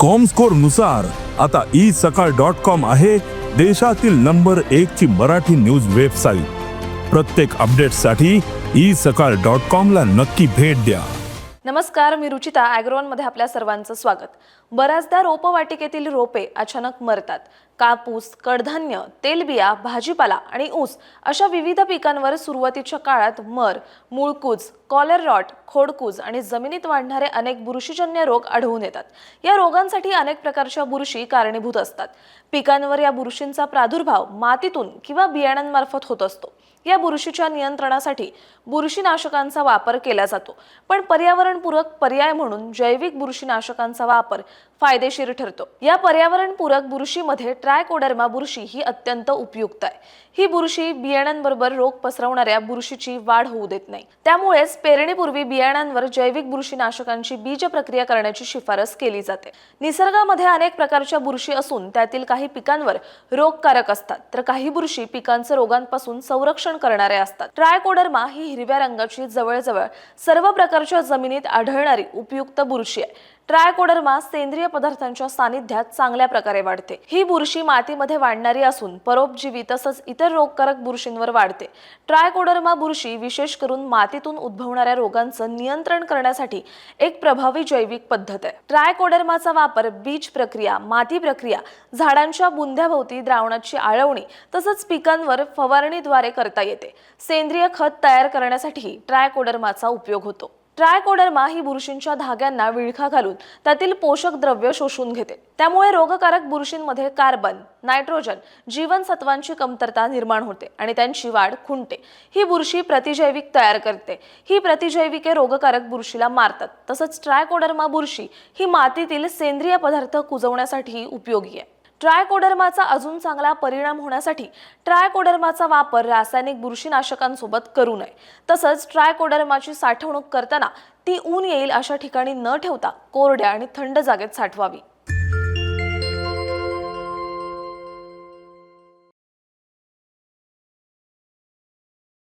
कॉमस्कोरनुसार आता ई सकाळ dot com आहे देशातील नंबर एक ची मराठी न्यूज वेबसाईट प्रत्येक अपडेटसाठी ई सकाळ डॉट कॉम ला नक्की भेट द्या. नमस्कार मी रुचिता ॲग्रोनमध्ये आपल्या सर्वांचं स्वागत. बऱ्याचदा रोपवाटिकेतील रोपे अचानक मरतात. कापूस कडधान्य तेलबिया भाजीपाला आणि ऊस अशा विविध पिकांवर सुरुवातीच्या काळात मर मूळकूज कॉलर रॉट खोडकूज आणि जमिनीत वाढणारे अनेक बुरशीजन्य रोग आढळून येतात. या रोगांसाठी अनेक प्रकारच्या बुरशी कारणीभूत असतात. पिकांवर या बुरशींचा प्रादुर्भाव मातीतून किंवा बियाण्यांमार्फत होत असतो. या बुरशीच्या नियंत्रणासाठी बुरशीनाशकांचा वापर केला जातो. पण पर्यावरणपूरक पर्याय म्हणून जैविक बुरशीनाशकांचा वापर फायदेशीर ठरतो. या पर्यावरणपूरक बुरशीमध्ये ट्रायकोडर्मा बुरशी ही अत्यंत उपयुक्त आहे. ही बुरशी बियाण्यांबरोबर रोग पसरवणाऱ्या बुरशीची वाढ होऊ देत नाही. त्यामुळेच पेरणीपूर्वी बियाण्यांवर जैविक बुरशीनाशकांची बीज प्रक्रिया करण्याची शिफारस केली जाते. निसर्गामध्ये अनेक प्रकारच्या बुरशी असून त्यातील काही पिकांवर रोगकारक असतात. तर काही बुरशी पिकांचं रोगांपासून संरक्षण करणाऱ्या असतात. ट्रायकोडर्मा ही हिरव्या रंगाची जवळजवळ सर्व प्रकारच्या जमिनीत आढळणारी उपयुक्त बुरशी आहे. ट्रायकोडर्मा सेंद्रिय पदार्थांच्या सानिध्यात चांगल्या प्रकारे वाढते. ही बुरशी मातीमध्ये वाढणारी असून परोपजीवी तसंच इतर रोगकारक बुरशींवर वाढते. ट्रायकोडर्मा बुरशी विशेष करून मातीतून उद्भवणाऱ्या रोगांचं नियंत्रण करण्यासाठी एक प्रभावी जैविक पद्धत आहे. ट्रायकोडर्माचा वापर बीज प्रक्रिया माती प्रक्रिया झाडांच्या बुंध्याभोवती द्रावणाची आळवणी तसंच पिकांवर फवारणीद्वारे करता येते. सेंद्रिय खत तयार करण्यासाठी ट्रायकोडर्माचा उपयोग होतो. ट्रायकोडर्मा ही बुरशींच्या धाग्यांना विळखा घालून त्यातील पोषक द्रव्य शोषून घेते. त्यामुळे रोगकारक बुरशींमध्ये कार्बन नायट्रोजन जीवनसत्वांची कमतरता निर्माण होते आणि त्यांची वाढ खुंटते. ही बुरशी प्रतिजैविक तयार करते. ही प्रतिजैविके रोगकारक बुरशीला मारतात. तसंच ट्रायकोडर्मा बुरशी ही मातीतील सेंद्रिय पदार्थ कुजवण्यासाठी उपयोगी आहे. ट्रायकोडर्माचा अजून चांगला परिणाम होण्यासाठी ट्रायकोडर्माचा वापर रासायनिक बुरशीनाशकांसोबत करू नये. तसंच ट्रायकोडर्माची साठवणूक करताना ती ऊन येईल अशा ठिकाणी न ठेवता कोरड्या आणि थंड जागेत साठवावी.